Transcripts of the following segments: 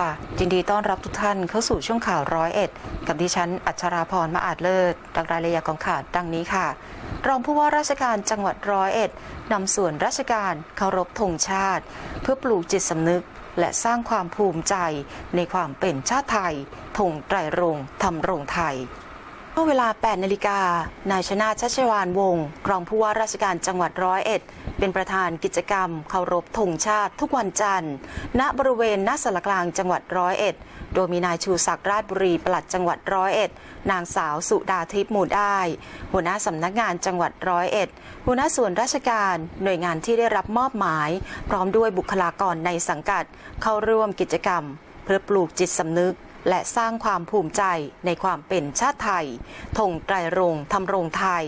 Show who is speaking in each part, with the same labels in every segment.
Speaker 1: ค่ะยินดีต้อนรับทุกท่านเข้าสู่ช่วงข่าวร้อยเอ็ดกับดิฉัน อัชราพรมาอาจเลิศดังรายละเอียดของข่าวดังนี้ค่ะ รองผู้ว่าราชการจังหวัดร้อยเอ็ดนำส่วนราชการเคารพธงชาติ เพื่อปลูกจิตสำนึก และสร้างความภูมิใจในความเป็นชาติไทยธงไตรรงค์ทำรงไทย มื่อเวลา 8 นาฬิกา นายชนาชัชวานวงศ์รองผู้ว่าราชการจังหวัดร้อยเอ็ด เป็นประธานกิจกรรมเคารพธงชาติทุกวันจันทร์ ณ บริเวณหน้าสารกลางจังหวัดร้อยเอ็ด โดยมีนายชูศักดิ์ราชบุรีปลัดจังหวัดร้อยเอ็ด นางสาวสุดาทิพย์หมูได้ หัวหน้าสำนักงานจังหวัดร้อยเอ็ด หัวหน้าส่วนราชการ หน่วยงานที่ได้รับมอบหมาย พร้อมด้วยบุคลากรในสังกัด เข้าร่วมกิจกรรม เพื่อปลูกจิตสำนึก และสร้างความภูมิใจในความเป็นชาติไทยธงไตรรงค์ทำรงไทย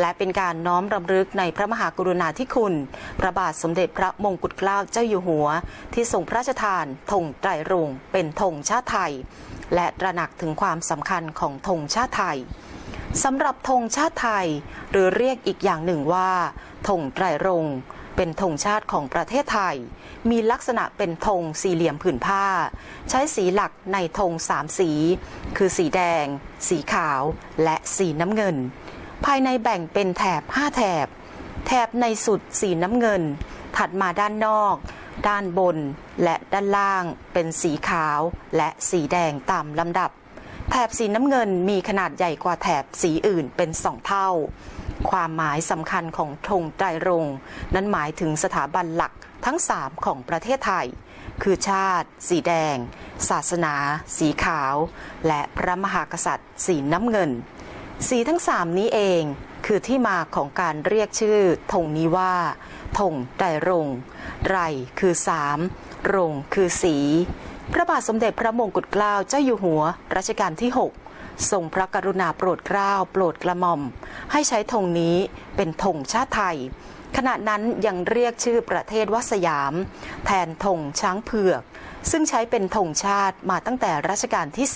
Speaker 1: และเป็นการน้อมรำลึกในพระมหากรุณาธิคุณ พระบาทสมเด็จพระมงกุฎเกล้าเจ้าอยู่หัว ที่ทรงพระราชทานธงไตรรงค์เป็นธงชาติไทย และตระหนักถึงความสำคัญของธงชาติไทยสำหรับธงชาติไทย หรือเรียกอีกอย่างหนึ่งว่าธงไตรรงค์ เป็นธงชาติของประเทศไทย มีลักษณะเป็นธงสี่เหลี่ยมผืนผ้า ใช้สีหลักในธงสามสี คือสีแดง สีขาว และสีน้ำเงิน ภายในแบ่งเป็นแถบ5แถบ แถบในสุดสีน้ำเงิน ถัดมาด้านนอก ด้านบน และด้านล่าง เป็นสีขาว และสีแดงตามลำดับ แถบสีน้ำเงินมีขนาดใหญ่กว่าแถบสีอื่นเป็นสองเท่า ความหมายสำคัญของธงไตรรงค์นั้นหมายถึงสถาบันหลักทั้งสามของประเทศไทย คือชาติ สีแดง ศาสนา สีขาว และพระมหากษัตริย์ สีน้ำเงิน สีทั้งสามนี้เองคือที่มาของการเรียกชื่อธงนี้ว่าธงไตรรงค์ไรคือสามรงค์คือสี พระบาทสมเด็จพระมงกุฎเกล้าเจ้าอยู่หัวรัชกาลที่ 6 ทรงพระกรุณาโปรดเกล้าโปรดกระหม่อม ให้ใช้ธงนี้เป็นธงชาติไทย ขณะนั้นยังเรียกชื่อประเทศว่าสยาม แทนธงช้างเผือก ซึ่งใช้เป็นธงชาติมาตั้งแต่รัชกาลที่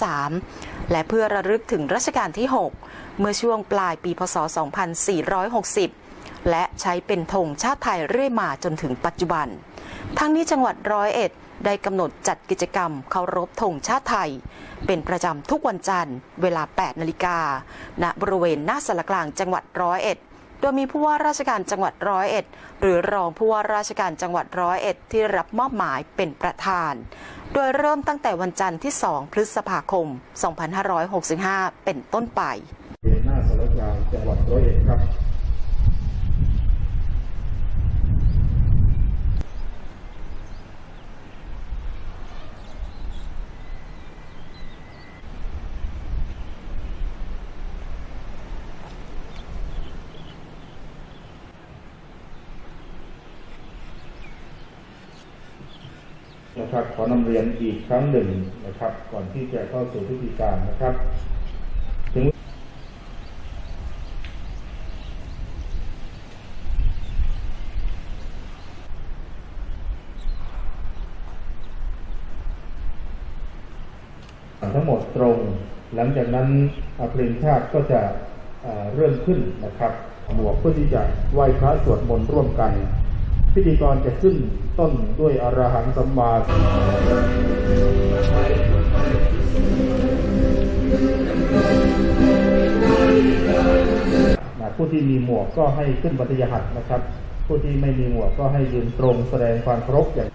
Speaker 1: 3 และเพื่อระลึกถึงรัชกาลที่ 6 เมื่อช่วงปลายปีพศ 2460และใช้เป็นธงชาติไทยเรื่อยมาจนถึงปัจจุบัน ทั้งนี้จังหวัดร้อยเอ็ด ได้กำหนดจัดกิจกรรมเคารพธงชาติไทย เป็นประจำทุกวันจันทร์ เวลา 8 นาฬิกา ณ บริเวณหน้าสารกลางจังหวัดร้อยเอ็ด โดยมีผู้ว่าราชการจังหวัดร้อยเอ็ด หรือรองผู้ว่าราชการจังหวัดร้อยเอ็ดที่รับมอบหมายเป็นประธาน โดยเริ่มตั้งแต่วันจันทร์ที่ 2 พฤษภาคม 2565 เป็นต้นไป
Speaker 2: หน้าสารกลางจังหวัดร้อยเอ็ดครับ นะครับ ขอนำเรียนอีกครั้งหนึ่งนะครับ ก่อนที่จะเข้าสู่พิธีการนะครับถึงทั้งหมดตรง หลังจากนั้นเพลงชาติก็จะเอ่อเริ่มขึ้นนะครับ หมวกเพื่อที่จะไหว้พระสวดมนต์ร่วมกัน พิธีกรจะขึ้นต้นด้วยอรหังสัมมาสัมพุทธัสสะนะผู้ที่มีหมวกก็ให้ขึ้นบัตยหัตนะครับ ผู้ที่ไม่มีหมวกก็ให้ยืนตรงแสดงความเคารพอย่าง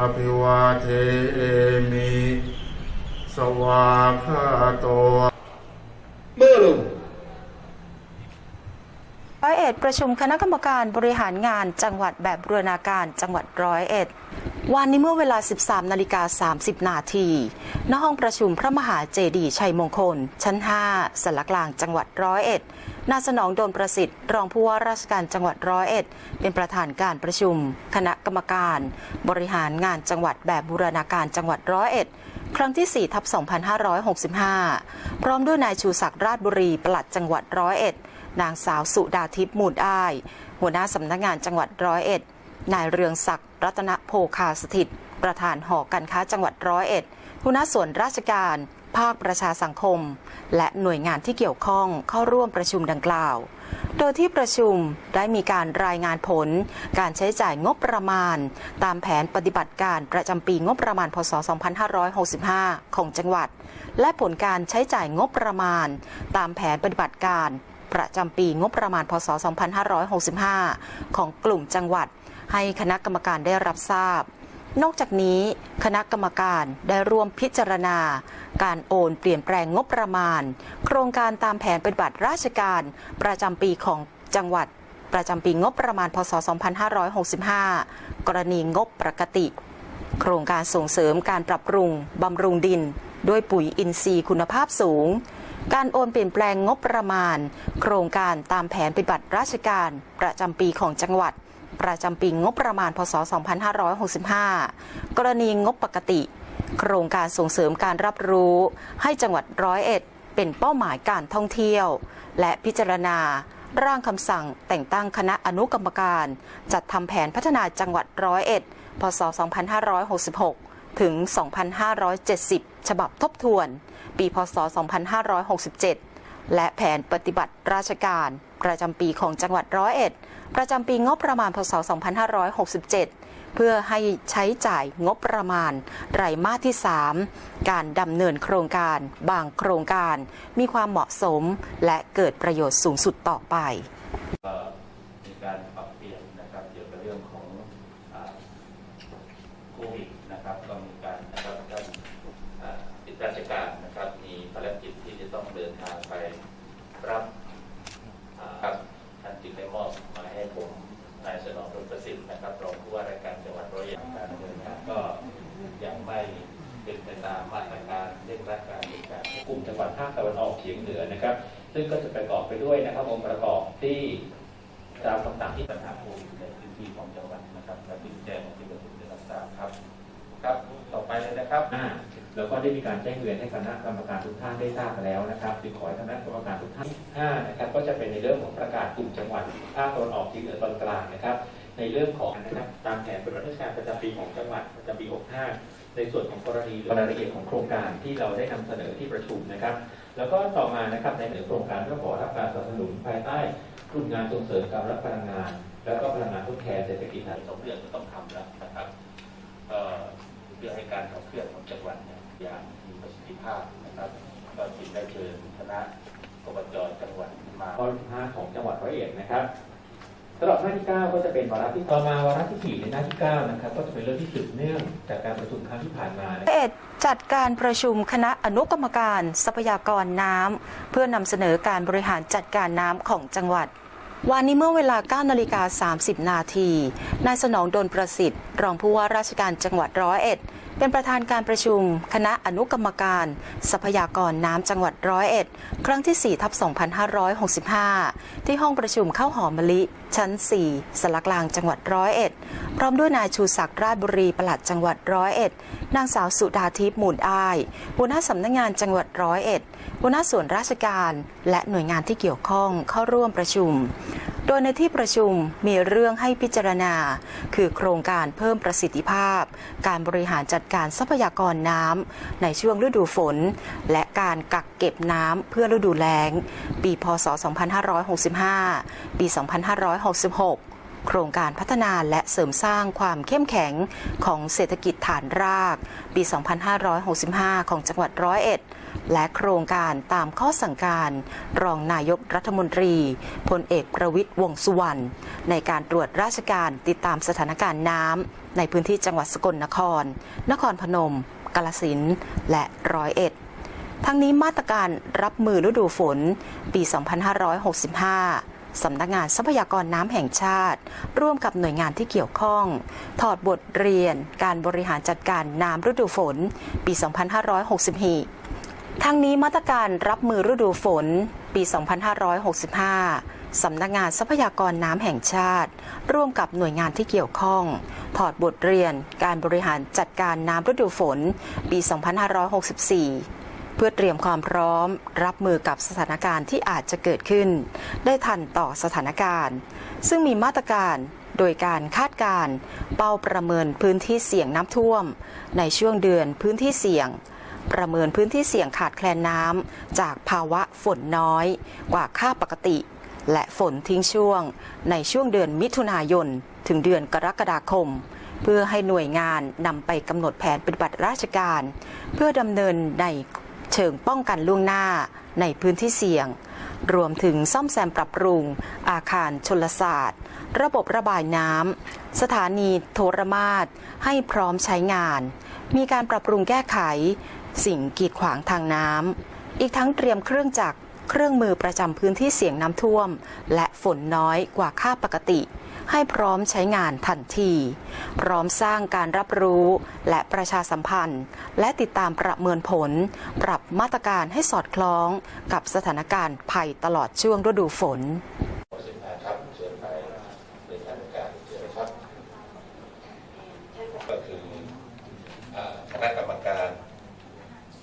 Speaker 3: อภิวาเทมิ สวาคาโต
Speaker 1: ร้อยเอ็ดประชุมคณะกรรมการบริหารงานจังหวัดแบบบูรณาการจังหวัดร้อยเอ็ด วันนี้เมื่อเวลา 13 นาฬิกา 30 นาที ณ ห้องประชุมพระมหาเจดีย์ชัยมงคล ชั้น 5สารกลางจังหวัดร้อยเอ็ดนายสนองโดนประสิทธิ์ รองผู้ว่าราชการจังหวัดร้อยเอ็ด เป็นประธานการประชุม คณะกรรมการ บริหารงานจังหวัดแบบบูรณาการจังหวัดร้อยเอ็ด ครั้งที่ 4 ทับ 2565 พร้อมด้วยนายชูศักดิ์ราชบุรีปลัดจังหวัดร้อยเอ็ด นางสาวสุดาทิพย์มูดอ้าย หัวหน้าสำนักงานจังหวัดร้อยเอ็ด นายเรืองศักดิ์รัตนโภคาสถิต ประธานหอการค้าจังหวัดร้อยเอ็ดหัวหน้าส่วนราชการ ภาคประชาสังคม และหน่วยงานที่เกี่ยวข้องเข้าร่วมประชุมดังกล่าว โดยที่ประชุมได้มีการรายงานผล การใช้จ่ายงบประมาณ ตามแผนปฏิบัติการประจำปีงบประมาณ พศ 2565 ของจังหวัด และผลการใช้จ่ายงบประมาณ ตามแผนปฏิบัติการประจำปีงบประมาณ พศ 2565 ของกลุ่มจังหวัด ให้คณะกรรมการได้รับทราบ นอกจากนี้ คณะกรรมการได้ร่วมพิจารณา การโอนเปลี่ยนแปลงงบประมาณ โครงการตามแผนปฏิบัติราชการประจำปีของจังหวัดประจำปีงบประมาณ พศ 2565 กรณีงบปกติ โครงการส่งเสริมการปรับปรุงบำรุงดิน ด้วยปุ๋ยอินทรีย์คุณภาพสูง การโอนเปลี่ยนแปลงงบประมาณ โครงการตามแผนปฏิบัติราชการประจำปีของจังหวัด ประจำปีงบประมาณพศ 2565 กรณีงบปกติ โครงการส่งเสริมการรับรู้ให้จังหวัดร้อยเอ็ดเป็นเป้าหมายการท่องเที่ยว และพิจารณาร่างคำสั่งแต่งตั้งคณะอนุกรรมการ จัดทำแผนพัฒนาจังหวัดร้อยเอ็ดพศ 2566 ถึง 2570 ฉบับทบทวน ปี พศ 2567 และแผนปฏิบัติราชการ ประจำปีของจังหวัดร้อยเอ็ด ประจำปีงบประมาณพศ 2567 เพื่อให้ใช้จ่ายงบประมาณไตรมาสที่ 3 การดำเนินโครงการบางโครงการ มีความเหมาะสมและเกิดประโยชน์สูงสุดต่อไป
Speaker 4: มีการปรับเปลี่ยนนะครับเกี่ยวกับเรื่องของอ่าโควิดนะครับก็มีการนะครับท่านติดราชการนะครับมีภารกิจ จะต้องเดินทางไปรับครับท่านจึงได้มอบมาให้ผมนายสนองรถประสิทธิ์นะครับรองผู้ว่าราชการจังหวัดร้อยเอ็ดการเนินงานก็ยังไม่เป็นไปตามมาตรการเร่งรัดการดำเนินการ
Speaker 5: กลุ่มจังหวัดภาคตะวันออกเฉียงเหนือนะครับ ซึ่งก็จะประกอบไปด้วยนะครับองค์ประกอบที่ตามคำสั่งที่
Speaker 4: ปัญหาโควิดในพื้นที่ของจังหวัดนะครับและที่แจ้งที่ประชุมได้รับทราบครับ ครับต่อไปเลยนะครับ
Speaker 5: ห้า แล้วก็ได้มีการแจ้งเตือนให้คณะกรรมการทุกท่านได้ทราบแล้วนะครับจึงขอให้คณะกรรมการทุกท่านห้านะครับก็จะเป็นในเรื่องของประกาศกลุ่มจังหวัดภาคตะวันออกเฉียงเหนือตอนกลางนะครับ ในเรื่องของนะครับตามแผนปฏิบัติราชการประจำปีของจังหวัดประจำปี 65 ในส่วนของกรณีรายละเอียดของโครงการที่เราได้นำเสนอที่ประชุมนะครับ แล้วก็ต่อมานะครับในโครงการก็ขอรับการสนับสนุนภายใต้กลุ่มงานส่งเสริมการรับพลังงาน แล้วก็พลังงานทดแทนเศรษฐกิจ
Speaker 4: หลายสองเรื่องก็ต้องทำแล้วนะครับเอ่อเพื่อให้การขับเคลื่อนของจังหวัดเนี่ย อย่างมีประสิทธิภาพนะครับก็จึงได้เชิญคณะกบจจังหวัดมา
Speaker 5: ข้อที่5ของจังหวัดร้อยเอ็ดนะครับสำหรับหน้าที่ 9 ก็จะเป็นวาระที่ต่อมาวาระที่สี่ในหน้าที่ 9 นะครับ ก็จะเป็นเรื่องที่สืบเนื่องจากการประชุมครั้งที่ผ่านมานะครับ
Speaker 1: เอ็ดจัดการประชุมคณะอนุกรรมการทรัพยากรน้ำเพื่อนำเสนอการบริหารจัดการน้ำของจังหวัด วันนี้เมื่อเวลา 9 นาฬิกา 30 นาที นายสนองดลประสิทธิ์ รองผู้ว่าราชการจังหวัดร้อยเอ็ด เป็นประธานการประชุม คณะอนุกรรมการ ทรัพยากรน้ำจังหวัดร้อยเอ็ด ครั้งที่ 4 ทับ 2565 ที่ห้องประชุมเข้าหอมะลิ ชั้น 4สลักลางจังหวัดร้อยเอ็ด พร้อมด้วยนายชูศักดิ์ราชบุรีปลัดจังหวัดร้อยเอ็ด นางสาวสุดาทิพย์มูลอ้ายหัวหน้าสำนักงานจังหวัดร้อยเอ็ด หัวหน้าส่วนราชการและหน่วยงานที่เกี่ยวข้องเข้าร่วมประชุม โดยในที่ประชุมมีเรื่องให้พิจารณา คือโครงการเพิ่มประสิทธิภาพ การบริหารจัดการทรัพยากรน้ำในช่วงฤดูฝน และการกักเก็บน้ำเพื่อฤดูแล้ง ปีพศ 2565 ปี 2566โครงการพัฒนาและเสริมสร้างความเข้มแข็งของเศรษฐกิจฐานราก ปี 2565 ของจังหวัดร้อยเอ็ด และโครงการตามข้อสั่งการ รองนายกรัฐมนตรีพลเอกประวิตยวงสุวรรณในการตรวจราชการติดตามสถานการณ์น้ำในพื้นที่จังหวัดสกลนคร นครพนม กาลสินและร้อยเอ็ดทั้งนี้มาตรการรับมือฤดูฝนปี 2565สำนักงานทรัพยากรน้ำแห่งชาติ ร่วมกับหน่วยงานที่เกี่ยวข้อง ถอดบทเรียนการบริหารจัดการน้ำฤดูฝน ปี 2564 ทั้งนี้มาตรการรับมือฤดูฝน ปี 2565 สำนักงานทรัพยากรน้ำแห่งชาติ ร่วมกับหน่วยงานที่เกี่ยวข้อง ถอดบทเรียนการบริหารจัดการน้ำฤดูฝน ปี 2564 เพื่อเตรียมความพร้อม รับมือกับสถานการณ์ที่อาจจะเกิดขึ้น ได้ทันต่อสถานการณ์ ซึ่งมีมาตรการโดยการคาดการณ์เป้าประเมินพื้นที่เสี่ยงน้ำท่วม ในช่วงเดือนพื้นที่เสี่ยง ประเมินพื้นที่เสี่ยงขาดแคลนน้ำจากภาวะฝนน้อยกว่าค่าปกติ และฝนทิ้งช่วง ในช่วงเดือนมิถุนายน ถึงเดือนกรกฎาคม เพื่อให้หน่วยงานนำไปกำหนดแผนปฏิบัติราชการ เพื่อดำเนินในเชิงป้องกันล่วงหน้าในพื้นที่เสี่ยง รวมถึงซ่อมแซมปรับปรุง อาคารชลศาสตร์ ระบบระบายน้ำสถานีโทรมาศให้พร้อมใช้งาน มีการปรับปรุงแก้ไข สิ่งกีดขวางทางน้ำ อีกทั้งเตรียมเครื่องจักร เครื่องมือประจำพื้นที่เสี่ยงน้ำท่วม และฝนน้อยกว่าค่าปกติ ให้พร้อมใช้งานทันที พร้อมสร้างการรับรู้และประชาสัมพันธ์ และติดตามประเมินผล ปรับมาตรการให้สอดคล้องกับสถานการณ์ภัยตลอดช่วงฤดูฝน
Speaker 4: สินค้าครับเชิญไปเป็นทางการเชิญครับ ก็คืออ่าคณะกรรมการ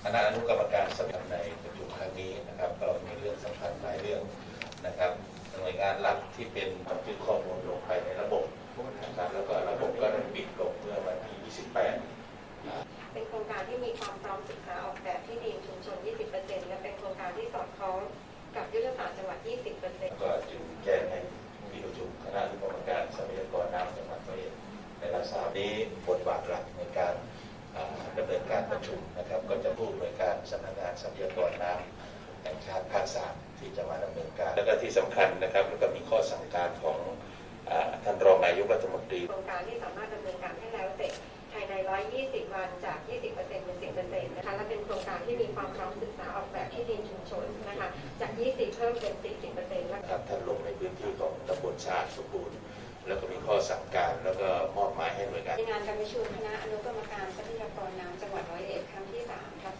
Speaker 4: คณะอนุกรรมการสำคัญในประชุมครั้งนี้นะครับ ก็มีเรื่องสำคัญหลายเรื่องนะครับ หน่วยงานหลักที่เป็นบันทึกข้อมูลลงไปในระบบนะครับ แล้วก็ระบบก็ได้ปิดลงเมื่อวันที่ 28
Speaker 6: เป็นโครง การที่มีความพร้อมศึกษาออกแบบที่ดินชุมชน 20%และเป็นโครงการที่สอดคล้องกับยุทธศาสตร์จังหวัด 20%
Speaker 4: ก็จึงแจ้งให้ที่ประชุมคณะอนุกรรมการทรัพยากรน้ำจังหวัดร้อยเอ็ดในลักษณะนี้บทบาทหลักในการอ่าดำเนินการประชุมนะครับ ก็จะผู้อำนวยการสำนักงานทรัพยากรน้ำแห่งชาติภาคสามที่จะมาดำเนินการ แล้วก็ที่สำคัญนะครับแล้วก็มีข้อสั่งการของอ่าท่านรองนายกรัฐมนตรี
Speaker 6: โครงการที่สามารถดำเนินการให้แล้วเสร็จภายใน 120 วันจาก ที่มีความพร้อมศึกษาออกแบบที่ดินชุมชนนะคะจาก 20 เพิ่มเป็น 40%แล้ว
Speaker 4: นะครับท่านลงในพื้นที่ของตำบลชาติสมบูรณ์ แล้วก็มีข้อสั่งการแล้วก็มอบหมายให้หน่วยงาน
Speaker 6: ในงานการประชุมคณะอนุกรรมการทรัพยากรน้ำจังหวัดร้อยเอ็ดครั้งที่3ทับ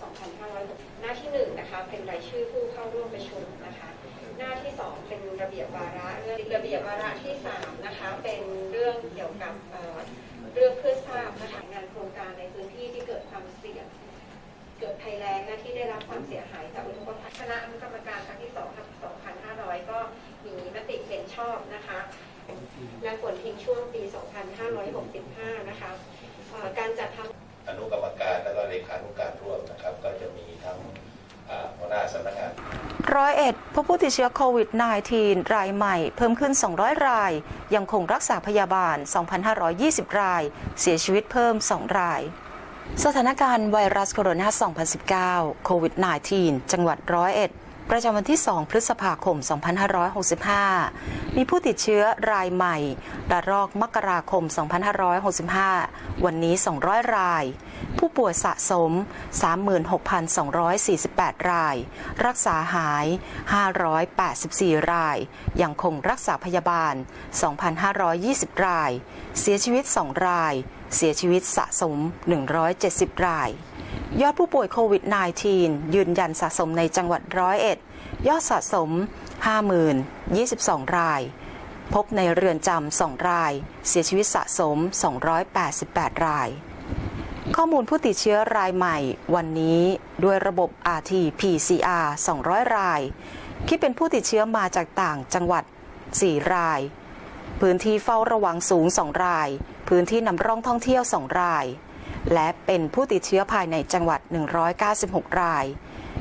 Speaker 6: 2506หน้าที่1นะคะเป็นรายชื่อผู้เข้าร่วมประชุมนะคะหน้าที่ 2 เป็นระเบียบวาระเรื่องระเบียบวาระที่3นะคะเป็นเรื่องเกี่ยวกับ ความเสียหายจากอุทกภัยคณะอนุกรรมการครั้งที่2ทับ2500 ก็มีมติเห็นชอบนะคะและผลทิ้งช่วงปี 2565 นะคะเอ่อการจัดทำ
Speaker 4: อนุกรรมการแล้วก็เลขานุการร่วมนะครับ ก็จะมีทั้งอ่าหัวหน้าสำนักงาน
Speaker 1: ร้อยเอ็ดพบผู้ติดเชื้อโควิด -19 รายใหม่เพิ่มขึ้น 200 ราย ยังคงรักษาพยาบาล 2,520 ราย เสียชีวิตเพิ่ม 2 ราย สถานการณ์ไวรัสโคโรนา 2019 โควิด -19 จังหวัดร้อยเอ็ด ประจำวันที่ 2 พฤษภาคม 2565 มีผู้ติดเชื้อรายใหม่ระลอกมกราคม 2565 วันนี้ 200 ราย ผู้ป่วยสะสม 36,248 ราย รักษาหาย 584 ราย ยังคงรักษาพยาบาล 2,520 ราย เสียชีวิต 2 ราย เสียชีวิตสะสม 170 ราย ยอดผู้ป่วยโควิด -19 ยืนยันสะสมในจังหวัดร้อยเอ็ด ยอดสะสม 50,022 ราย พบในเรือนจำ 2 ราย เสียชีวิตสะสม 288 ราย ข้อมูลผู้ติดเชื้อรายใหม่วันนี้ด้วยระบบ RT-PCR 200 ราย คิดเป็นผู้ติดเชื้อมาจากต่างจังหวัด 4 ราย พื้นที่เฝ้าระวังสูง 2 ราย พื้นที่นำร่องท่องเที่ยว 2 ราย และเป็นผู้ติดเชื้อภายในจังหวัด 196 ราย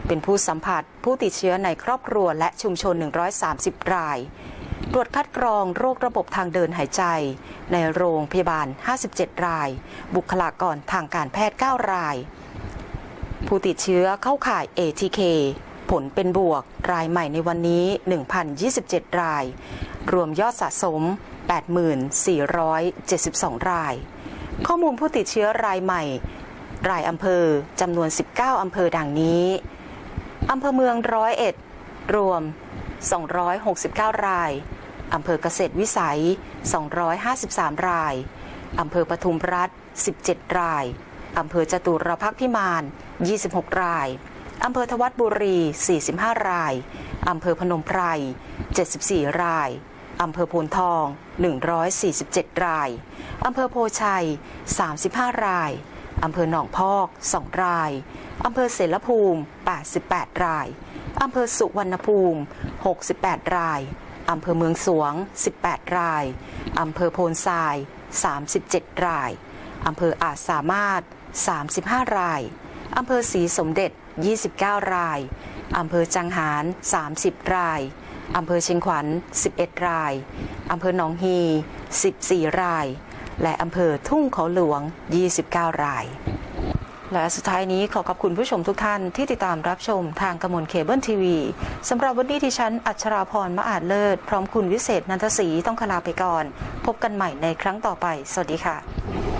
Speaker 1: เป็นผู้สัมผัสผู้ติดเชื้อในครอบครัวและชุมชน 130 ราย ตรวจคัดกรองโรคระบบทางเดินหายใจ ในโรงพยาบาล 57 ราย บุคลากรทางการแพทย์ 9 ราย ผู้ติดเชื้อเข้าข่าย ATK ผลเป็นบวกรายใหม่ในวันนี้ 1,027 ราย รวมยอดสะสม 84,472 ราย ข้อมูลผู้ติดเชื้อรายใหม่ รายอำเภอจำนวน 19 อำเภอดังนี้อำเภอเมืองร้อยเอ็ดรวม 269 รายอำเภอเกษตรวิสัย 253 รายอำเภอปทุมรัฐ 17 รายอำเภอจตุรพักพิมาน 26 รายอำเภอทวัดบุรี 45 รายอำเภอพนมไพร 74 ราย อำเภอโพนทอง 147 ราย อำเภอโพชัย 35 ราย อำเภอหนองพอก 2 ราย อำเภอเสรภูมิ 88 ราย อำเภอสุวรรณภูมิ 68 ราย อำเภอเมืองสวง 18 ราย อำเภอโพนทราย 37 ราย อำเภออาจสามารถ 35 ราย อำเภอศรีสมเด็จ 29 ราย อำเภอจังหาร 30 ราย อำเภอเชียงขวัญ 11 ราย อำเภอหนองฮี 14 ราย และอำเภอทุ่งเขาหลวง 29 ราย และสุดท้ายนี้ขอขอบคุณผู้ชมทุกท่านที่ติดตามรับชมทางกระมวลเคเบิลทีวีสำหรับวันนี้ที่ฉันอัชราพรมะอาจเลิศ พร้อมคุณวิเศษนันทศรีต้องคลาไปก่อน พบกันใหม่ในครั้งต่อไป สวัสดีค่ะ